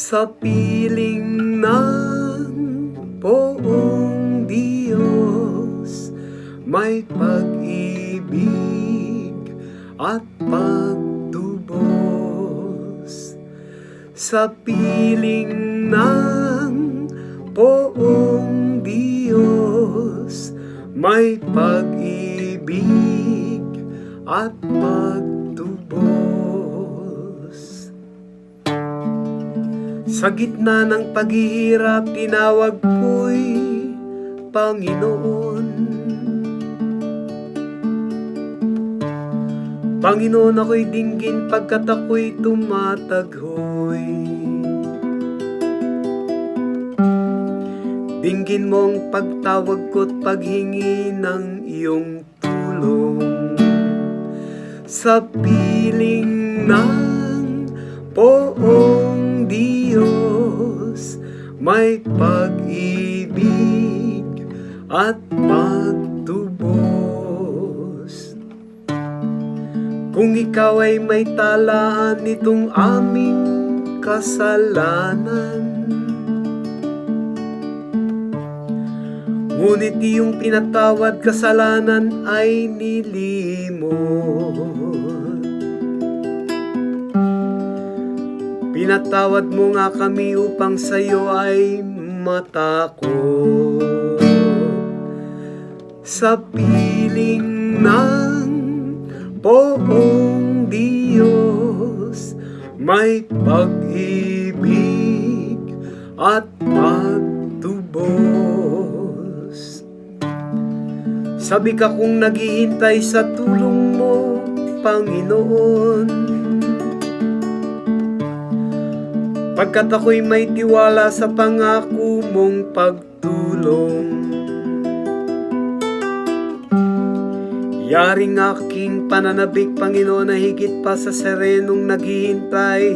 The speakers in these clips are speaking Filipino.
Sa piling ng poong Diyos. May pag-ibig at pagtubos. Sa piling ng poong Diyos May pag-ibig at pagtubos Sa gitna ng paghihirap, tinawag ko'y Panginoon. Panginoon ako'y dinggin pagkat ako'y tumataghoy. Dinggin mo ang pagtawag ko't paghingi ng iyong tulong sa piling ng poong Diyos may pag-ibig at pagtubos. Kung ikaw ay may talaan nitong aming kasalanan, Ngunit iyong pinatawad kasalanan ay nilimot. Pinatawad mo nga kami upang sa'yo ay matakot. Sa piling ng poong Diyos may pag-ibig at pagtubos. Sabi ka kung naghihintay sa tulong mo, Panginoon. Pagkat ako'y may tiwala sa pangako mong pagtulong. Yaring aking pananabik, Panginoon, na higit pa sa serenong naghihintay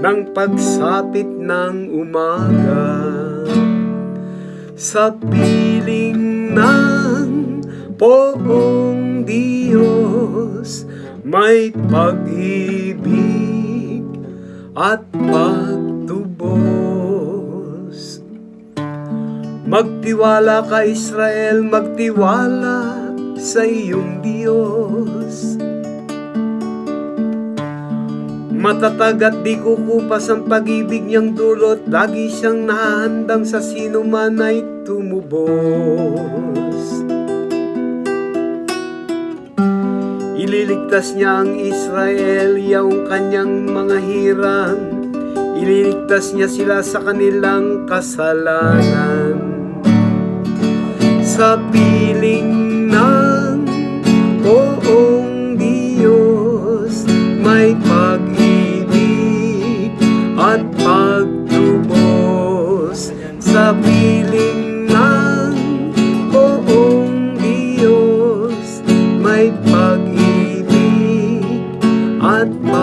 ng pagsapit ng umaga. Sa piling ng poong Diyos, may pag-ibig at pagtubos. Magtiwala ka Israel, magtiwala sa iyong Diyos. Matatag at di kukupas ang pag-ibig niyang dulot, lagi siyang nahandang sa sino man ay tumubos. Ililigtas niya ang Israel, yung kanyang mga hirang. Ililigtas niya sila sa kanilang kasalanan. Sa piling ng oong Diyos, may pag-ibig at pagtubos. Sa piling one.